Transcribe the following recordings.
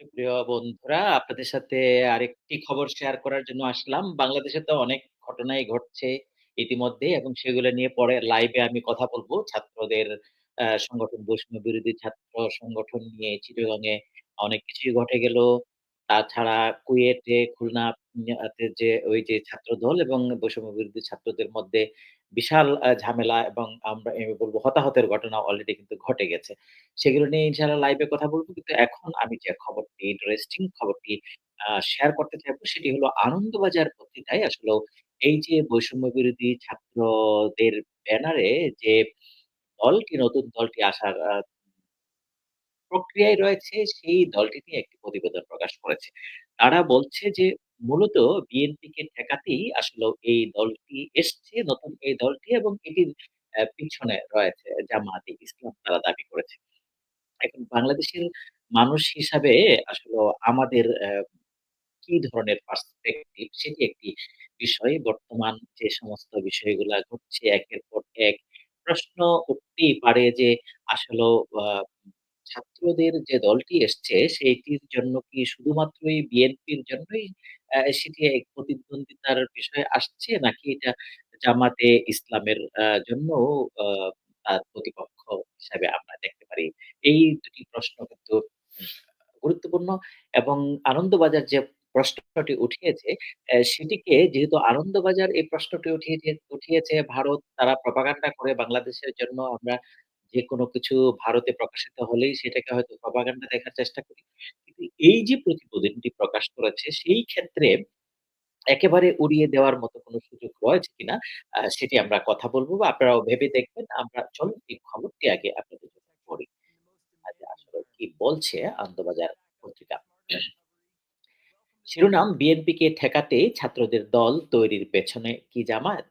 সুপ্রিয় বন্ধুরা, আপনাদের সাথে আরেকটি খবর শেয়ার করার জন্য আসলাম। বাংলাদেশে তো অনেক ঘটনাই ঘটছে ইতিমধ্যে এবং সেগুলো নিয়ে পরে লাইভে আমি কথা বলব ছাত্রদের আহ, সংগঠন বৈষম্য বিরোধী ছাত্র সংগঠন নিয়ে চিটাগংয়ে অনেক কিছুই ঘটে গেল। তাছাড়া কুয়েটে, খুলনা তে যে ওই যে ছাত্রদল এবং বৈষম্য বিরোধী ছাত্রদের মধ্যে বিশাল ঝামেলা এবং আমরা বলব হতাহতের ঘটনা অলরেডি কিন্তু ঘটে গেছে। সেগুলো নিয়ে ইনশাআল্লাহ লাইভে কথা বলব। কিন্তু এখন আমি যে খবরটি ইন্টারেস্টিং খবরটি শেয়ার করতে চাইব সেটি হলো আনন্দবাজার পত্রিকায় আসলেও এই যে বৈষম্য বিরোধী ছাত্রদের ব্যানারে যে দলটি নতুন দলটি আসার প্রক্রিয়ায় রয়েছে সেই দলটি নিয়ে একটি প্রতিবেদন প্রকাশ করেছে। তারা বলছে যে মূলত বিএনপিকে ঠেকাতেই আসলেও এই দলটি এসছে, নতুন এই দলটি এবং এটির পিছনে রয়েছে জামায়াতে ইসলাম তারা দাবি করেছে। এখন বাংলাদেশের মানুষ হিসাবে আসলেও আমাদের কি ধরনের পার্সপেক্টিভ সেটি একটি বিষয়। বর্তমান যে সমস্ত বিষয়গুলা ঘটছে একের পর এক প্রশ্ন উঠতেই পারে যে আসলেও আ ছাত্রদের যে দলটি এসছে সেটির জন্য কি শুধুমাত্রই বিএনপির জন্যই সেটি প্রতিদ্বন্দ্বিতার বিষয় আসছে নাকি এটা জামাতে ইসলামের, আ তার প্রতিপক্ষ হিসাবে আমরা দেখতে পারি। এই ২ টি প্রশ্ন কিন্তু গুরুত্বপূর্ণ এবং আনন্দবাজার যে প্রশ্নটি উঠিয়েছে সেটিকে যেহেতু আনন্দবাজার এই প্রশ্নটি উঠিয়ে, উঠিয়েছে, ভারত তারা প্রপাগান্ডা করে, বাংলাদেশের জন্য আমরা যেকোনো কিছু ভারতে প্রকাশিত হলেই সেটাকে হয়তো প্রপাগান্ডা দেখার চেষ্টা করি। কিন্তু এই যে প্রতিবেদনটি প্রকাশ করেছে, সেই ক্ষেত্রে একেবারে উড়িয়ে দেওয়ার মতো কোনো সুযোগ রয়েছে কিনা সেটি আমরা কথা বলব বা আপনারাও ভেবে দেখবেন। আমরা চলুন এই খবরটি আগে আপনাদের জন্য পড়ি। আসলে কি বলছে আনন্দবাজার পত্রিকা। শিরোনাম, বিএনপিকে ঠেকাতে ছাত্রদের দল তৈরির পেছনে কি জামায়াত?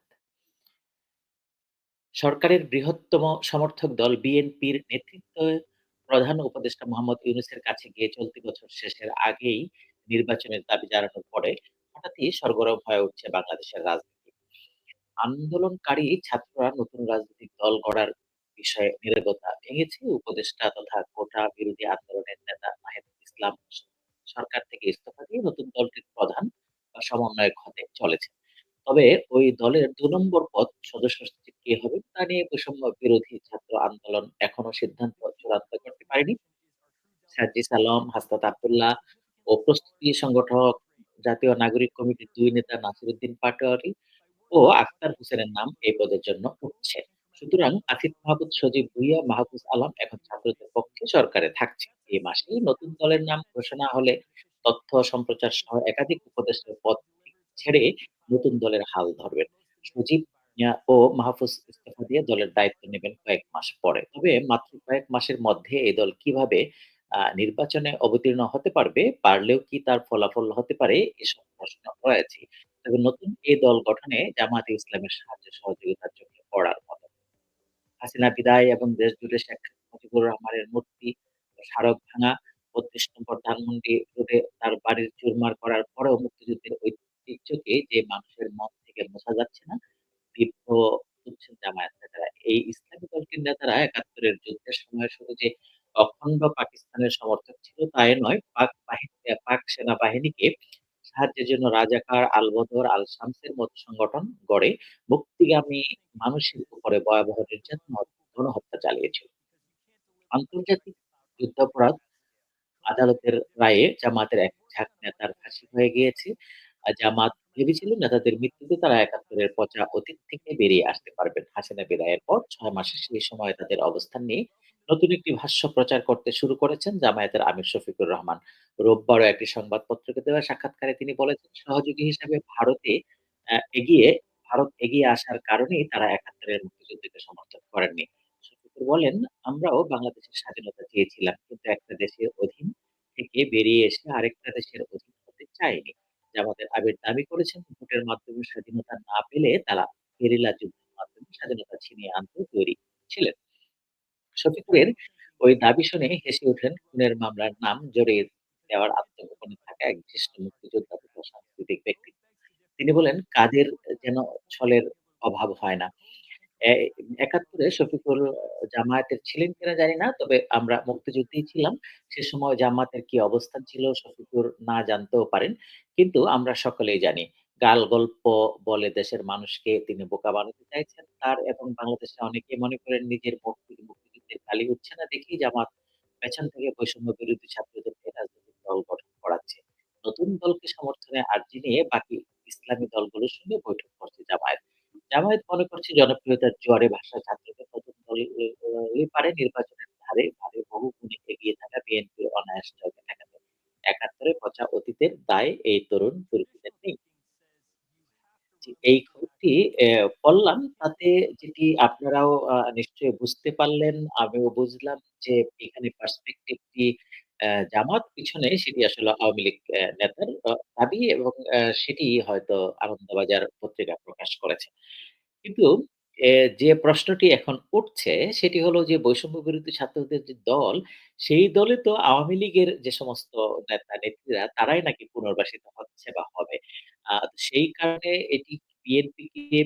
সরকারের বৃহত্তম সমর্থক দল বিএনপির নেতৃত্বে প্রধান উপদেষ্টা মোহাম্মদ ইউনূসের কাছে গিয়ে চলতি বছর শেষের আগেই নির্বাচনের দাবি জানানোর পরে হঠাৎই সরগরম হয়ে উঠছে বাংলাদেশের রাজনীতি। আন্দোলনকারী ছাত্ররা নতুন রাজনৈতিক দল গড়ার বিষয়ে নীরবতা ভেঙেছে উপদেষ্টা তথা কোটা বিরোধী আন্দোলনের নেতা নাহিদুল ইসলাম সরকার থেকে ইস্তফা দিয়ে নতুন দলটির প্রধান বা সমন্বয়ক হতে চলেছেন। তবে ওই দলের ২ নম্বর পদ সদস্য সচিব কে হবেন তা নিয়ে বৈষম্য বিরোধী ছাত্র আন্দোলন এখনও সিদ্ধান্ত চূড়ান্ত করতে পারেনি। সার্জিস আলম, হাসনাত আব্দুল্লাহ ও প্রস্তুতি সংগঠক জাতীয় নাগরিক কমিটির ২ নেতা নাসিরুদ্দিন পাটোয়ারী ও আক্তার হোসেনের নাম এই পদের জন্য উঠছে। সুতরাং আসিফ মাহমুদ, সজীব ভুইয়া, মাহফুজ আলম এখন ছাত্রদের পক্ষে সরকারে থাকছে। এ মাসেই নতুন দলের নাম ঘোষণা হলে তথ্য সম্প্রচার সহ একাধিক উপদেষ্টার পদ ছেড়ে নতুন দলের হাল ধরবেন। সজীব ও মাহফুজ ইস্তফা দিয়ে দলের দায়িত্ব নেবেন কয়েক মাস পরে। তবে মাত্র কয়েক মাসের মধ্যে এই দল কীভাবে নির্বাচনে অবতীর্ণ হতে পারবে, পারলেও কি তার ফলাফল হতে পারে এসব প্রশ্ন রয়েছে। তবে নতুন এই দল গঠনে জামায়াতে ইসলামের সাহায্য সহযোগিতার চোখে পড়ার মতো। হাসিনা বিদায় এবং দেশ জুড়ে শেখ মুজিবুর রহমানের মূর্তি, স্মারক ভাঙা, ৩২ নম্বর ধানমন্ডি রোডে তার বাড়ির চুরমার করার পরেও মুক্তিযুদ্ধের ঐতিহ্যকে যে মানুষের মন থেকে মোছা যাচ্ছে না, বিদ্ধ হচ্ছেন জামায়াত নেতারা। এই ইসলামী দলটির নেতারা ৭১ এর যুদ্ধের সময় শুধু যে অখণ্ড পাকিস্তানের সমর্থক ছিল তাই নয়, পাক বাহি অ্যা পাক সেনাবাহিনীকে সাহায্যের জন্য রাজাকার, আল-বদর, আল-শামসের মতো সংগঠন গড়ে মুক্তিগামী মানুষের উপরে ভয়াবহ নির্যাতন ও গণহত্যা চালিয়েছিল। আন্তর্জাতিক যুদ্ধাপরাধ আদালতের রায়ে জামায়াতের এক ঝাঁক নেতার ফাঁসি হয়ে গিয়েছে। আ জামাত ভেবেছিল নেতাদের মৃত্যুতে তারা ৭১ এর পচা অতীত থেকে বেরিয়ে আসতে পারবেন। হাসিনা বিদায়ের পর ৬ মাসে সেই সময়ে তাদের অবস্থান নিয়ে নতুন একটি ভাষ্য প্রচার করতে শুরু করেছেন জামায়াতের আমির শফিকুর রহমান। রোববারও একটি সংবাদপত্রকে দেওয়া সাক্ষাৎকারে তিনি বলেছেন, সহযোগী হিসেবে ভারতে এগিয়ে ভারত এগিয়ে আসার কারণেই তারা ৭১ এর মুক্তিযুদ্ধকে সমর্থন করেননি। শফিকুর বলেন, "আমরাও বাংলাদেশের স্বাধীনতা চেয়েছিলাম। কিন্তু একটা দেশের অধীন থেকে বেরিয়ে এসে আরেকটা দেশের অধীন হতে চাইনি।" জামাতের আমির দাবি করেছেন, ভোটের মাধ্যমে স্বাধীনতা না পেলে তারা গেরিলা যুদ্ধের মাধ্যমে স্বাধীনতা ছিনিয়ে আনতে তৈরি ছিলেন। শফিকুরের ওই দাবি শুনে হেসে ওঠেন খুনের মামলার নাম জড়িয়ে দেওয়ার আত্মগোপনে থাকা এক বিশিষ্ট মুক্তিযোদ্ধা তথা সাংস্কৃতিক ব্যক্তিত্ব। তিনি বলেন, "কাজের যেন ছলের অভাব হয় না। এ ৭১ এ শফিকুল জামায়াতের ছিলেন কিনা জানি না। তবে আমরা মুক্তিযুদ্ধেই ছিলাম। সে সময় জামাতের কি অবস্থান ছিল শফিকুর না জানতেও পারেন। কিন্তু আমরা সকলেই জানি গাল-গল্প বলে দেশের মানুষকে তিনি বোকা বানাতে চাইছেন। তার এবং বাংলাদেশে অনেকে মনে করেন নিজের মুক্তি, মুক্তিযুদ্ধের কালি উঠছে না দেখেই জামাত পেছন থেকে বৈষম্য বিরোধী ছাত্রদেরকে রাজনৈতিক দল গঠন করাচ্ছে। নতুন দলকে সমর্থনে আর্জি নিয়ে বাকি ইসলামী দলগুলোর সঙ্গে বৈঠক। জামায়াত মনে করছে জনপ্রিয়তার জোয়ারে ভাষা ছাত্রদের নতুন দল ই ই পারে নির্বাচনের ধারে, ধারে বহু গুণে এগিয়ে থাকা বিএনপির অনায়াস জয়কে ঠেকাতে। ৭১ এ পচা অতীতের দায় এই তরুণ তুর্কিদের নেই। এই খবরটি পড়লাম তাতে যেটি আপনারাও নিশ্চয়ই বুঝতে পারলেন, আমিও বুঝলাম যে এখানে পার্সপেক্টিভ টি জামাত পিছনে সেটি আসলে আওয়ামী লীগ নেতার দাবি এবং সেটি হয়তো আনন্দবাজার পত্রিকা প্রকাশ করেছে। কিন্তু যে প্রশ্নটি এখন উঠছে সেটি হলো যে বৈষম্য বিরোধী ছাত্রদের যে দল, সেই দলে তো আওয়ামী লীগের যে সমস্ত নেতা-নেত্রীরা তারাই নাকি পুনর্বাসিত হচ্ছে বা হবে। সেই কারণে এটি বিএনপিকে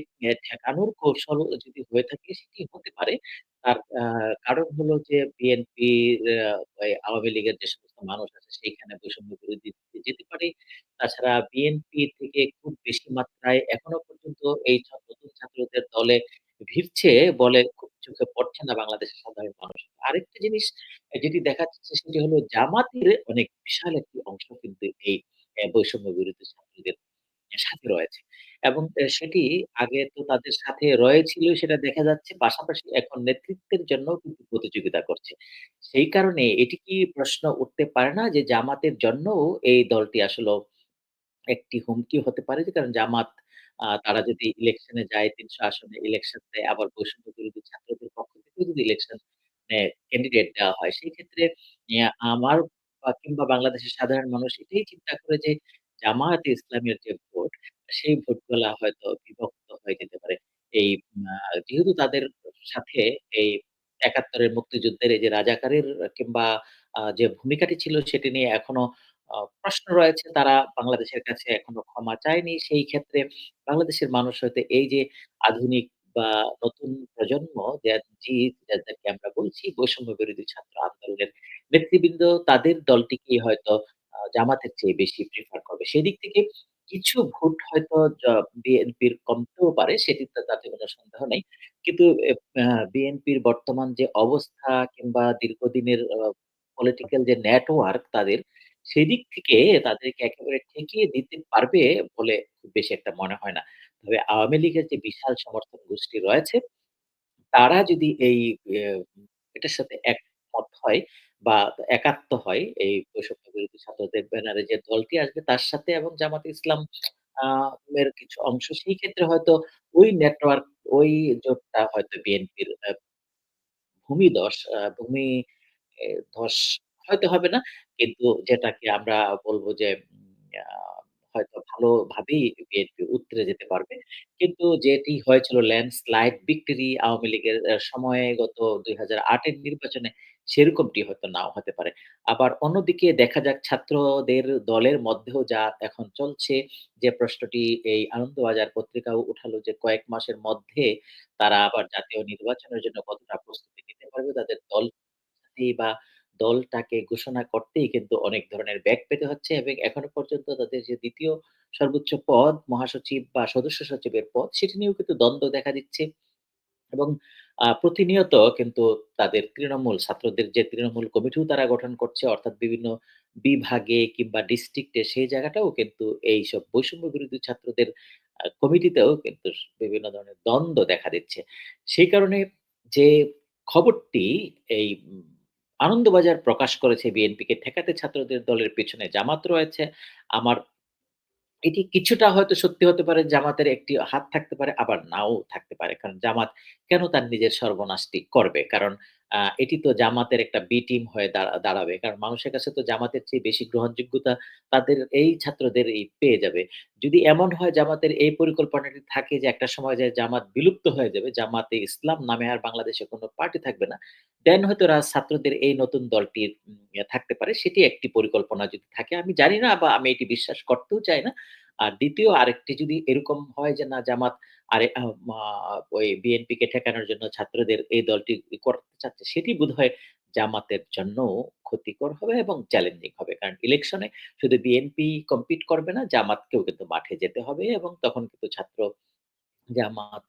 ঠেকানোর কৌশল যদি হয়ে থাকে সেটি হতে পারে। তার কারণ হলো যে বিএনপির আওয়ামী লীগের যে সমস্ত মানুষ আছে সেইখানে বৈষম্য বিরোধী যেতে পারে। তাছাড়া বিএনপি থেকে খুব বেশি মাত্রায় এখনও পর্যন্ত এই ছা, নতুন ছাত্রদের দলে ভিড়ছে বলে খুব চোখে পড়ছে না বাংলাদেশের সাধারণ মানুষ। আরেকটা জিনিস যেটি দেখা যাচ্ছে সেটি হলো জামাতের অনেক বিশাল একটি অংশ কিন্তু এই বৈষম্য বিরোধী ছাত্রদের সাথে রয়েছে। এবং সেটি আগে তো তাদের সাথে রয়েছিলই সেটা দেখা যাচ্ছে। পাশাপাশি এখন নেতৃত্বের জন্যও কিন্তু প্রতিযোগিতা করছে। সেই কারণে এটি কি প্রশ্ন উঠতে পারে না যে জামাতের জন্যও এই দলটি আসলেও একটি হুমকি হতে পারে যে কারণ জামাত তারা যদি ইলেকশনে যায় ৩০০ আসনে ইলেকশন দেয়, আবার বৈষম্য বিরোধী ছাত্রদের পক্ষ থেকেও যদি ইলেকশন ক্যান্ডিডেট দেওয়া হয় সেক্ষেত্রে ইয়া আমার কিংবা বাংলাদেশের সাধারণ মানুষ এটাই চিন্তা করে যে জামায়াতে ইসলামের যে ভোট, সেই ভোটগুলা হয়তো বিভক্ত হয়ে যেতে পারে। এই যেহেতু তাদের সাথে এই ৭১ এর মুক্তিযুদ্ধের এই যে রাজাকারের কিংবা যে ভূমিকাটি ছিল সেটি নিয়ে এখনও প্রশ্ন রয়েছে। তারা বাংলাদেশের কাছে এখনও ক্ষমা চায়নি। সেই ক্ষেত্রে বাংলাদেশের মানুষ হয়তো এই যে আধুনিক বা নতুন প্রজন্ম যাদেরকে আমরা বলছি বৈষম্য বিরোধী ছাত্র আন্দোলনের নেতৃবৃন্দ, তাদের দলটিকেই হয়তো জামাতের চেয়ে বেশি প্রেফার করবে। সেদিক থেকে কিছু ভোট হয়তো বিএনপির কমতেও পারে সেটিতে তাতে কোনো সন্দেহ নেই। কিন্তু বিএনপির বর্তমান যে অবস্থা কিংবা দীর্ঘদিনের পলিটিক্যাল যে নেটওয়ার্ক তাদের, সেদিক থেকে তাদেরকে একেবারে ঠেকিয়ে দিতে পারবে বলে খুব বেশি একটা মনে হয় না। তবে আওয়ামী লীগের যে বিশাল সমর্থন গোষ্ঠী রয়েছে, তারা যদি এই এটার সাথে একমত হয় বা একাত্ম হয় এই বৈষম্য বিরোধী ছাত্রদের ব্যানারে যে দলটি আসবে তার সাথে এবং জামাত ইসলাম আহ এর কিছু অংশ, সেই ক্ষেত্রে হয়তো ওই নেটওয়ার্ক, ওই জোটটা হয়তো বিএনপির ভূমি দশ, আ ভূমি ধস হয়তো হবে না। কিন্তু যেটাকে আমরা বলব যে হয়তো ভালোভাবেই বিএনপি উতরে যেতে পারবে। কিন্তু যেটি হয়েছিল ল্যান্ডস্লাইড ভিক্টরি আওয়ামী লীগের সময়ে গত ২০০৮ এর নির্বাচনে সেরকমটি হয়তো নাও হতে পারে। আবার অন্যদিকে দেখা যাক ছাত্রদের দলের মধ্যেও যা এখন চলছে, যে প্রশ্নটি এই আনন্দবাজার পত্রিকাও উঠালো যে কয়েক মাসের মধ্যে তারা আবার জাতীয় নির্বাচনের জন্য কতটা প্রস্তুতি নিতে পারবে, তাদের দল বা দলটাকে ঘোষণা করতেই কিন্তু অনেক ধরনের ব্যাগ পেতে হচ্ছে এবং এখনও পর্যন্ত তাদের যে দ্বিতীয় সর্বোচ্চ পদ, মহাসচিব বা সদস্য সচিবের পদ, সেটি নিয়েও কিন্তু দ্বন্দ্ব দেখা দিচ্ছে। এবং প্রতিনিয়ত কিন্তু তাদের তৃণমূল, ছাত্রদের যে তৃণমূল কমিটিও তারা গঠন করছে, অর্থাৎ বিভিন্ন বিভাগে কিংবা ডিস্ট্রিক্টে সেই জায়গাটাও কিন্তু এইসব বৈষম্য বিরোধী ছাত্রদের কমিটিতেও কিন্তু বিভিন্ন ধরনের দ্বন্দ্ব দেখা দিচ্ছে। সেই কারণে যে খবরটি এই আনন্দবাজার প্রকাশ করেছে বিএনপিকে ঠেকাতে ছাত্রদের দলের পেছনে জামাত রয়েছে। আমার এটি কিছুটা হয়তো সত্যি হতে পারে জামাতের একটি হাত থাকতে পারে, আবার নাও থাকতে পারে। কারণ জামাত কেন তার নিজের সর্বনাশটি করবে? কারণ এটি তো জামাতের একটা বি টিম হয়ে দাঁড়াবে। কারণ মানুষের কাছে তো জামাতের চেয়ে বেশি গ্রহণযোগ্যতা তাদের এই ছাত্রদের এই পেয়ে যাবে। যদি এমন হয় জামাতের এই পরিকল্পনাটি থাকে যে একটা সময় যায় জামাত বিলুপ্ত হয়ে যাবে, জামাতে ইসলাম নামে আর বাংলাদেশে কোনো পার্টি থাকবে না। দেন হয়তো ছাত্রদের এই নতুন ইয়ে থাকতে পারে। সেটি একটি পরিকল্পনা যদি থাকে। আমি জানি না বা আমি এটি বিশ্বাস করতেও চাই না। আর দ্বিতীয় আরেকটি যদি এরকম হয় যে না জামাত আরে ওই বিএনপি ওই বিএনপিকে ঠেকানোর জন্য ছাত্রদের এই দলটি করতে চাচ্ছে সেটি বোধহয় জামাতের জন্য ক্ষতিকর হবে এবং চ্যালেঞ্জিং হবে। কারণ ইলেকশনে শুধু বিএনপি কম্পিট করবে না, জামাতকেও কিন্তু মাঠে যেতে হবে এবং তখন কিন্তু ছাত্র জামাত,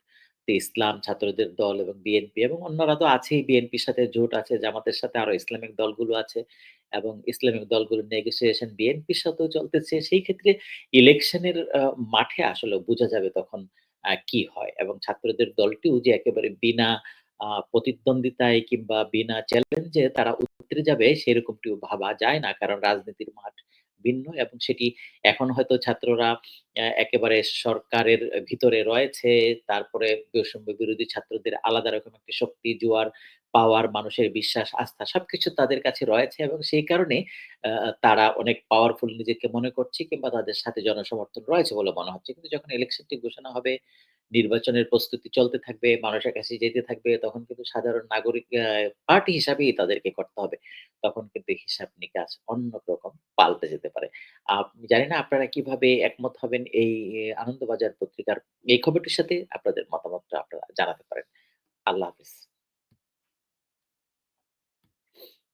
ইসলাম, ছাত্রদের দল এবং বিএনপি এবং অন্যরা তো আছেই বিএনপির সাথে জোট আছে, জামাতের সাথে আরও ইসলামিক দলগুলো আছে এবং ইসলামিক দলগুলোর নেগোসিয়েশন বিএনপির সাথেও চলতেছে। সেই ক্ষেত্রে ইলেকশনের মাঠে আসলে বোঝা যাবে তখন কি হয় এবং ছাত্রদের দলটিও যে একেবারে বিনা প্রতিদ্বন্দ্বিতায় কিংবা বিনা চ্যালেঞ্জে তারা উতরে যাবে সেরকমটিও ভাবা যায় না। কারণ রাজনীতির মাঠ ভিন্ন এবং সেটি এখন হয়তো ছাত্ররা একেবারে সরকারের ভিতরে রয়েছে। তারপরে বৈষম্য বিরোধী ছাত্রদের আলাদা রকম একটা শক্তি, জোয়ার, পাওয়ার, মানুষের বিশ্বাস, আস্থা সবকিছু তাদের কাছে রয়েছে এবং সেই কারণে তারা অনেক পাওয়ারফুল নিজেকে মনে করছে কিংবা তাদের সাথে জনসমর্থন রয়েছে বলে মনে হচ্ছে। কিন্তু যখন ইলেকশনটি ঘোষণা হবে, নির্বাচনের প্রস্তুতি চলতে থাকবে, মানুষের কাছে যেতে থাকবে, তখন কিন্তু সাধারণ নাগরিক পার্টি হিসাবেই তাদেরকে করতে হবে। তখন কিন্তু হিসাব নিকাশ অন্য রকম পাল্টে যেতে পারে। আপ জানি না আপনারা কীভাবে একমত হবেন এই আনন্দবাজার পত্রিকার এই খবরটির সাথে আপনাদের মতামতটা আপনারা জানাতে পারেন। আল্লাহ হাফেজ।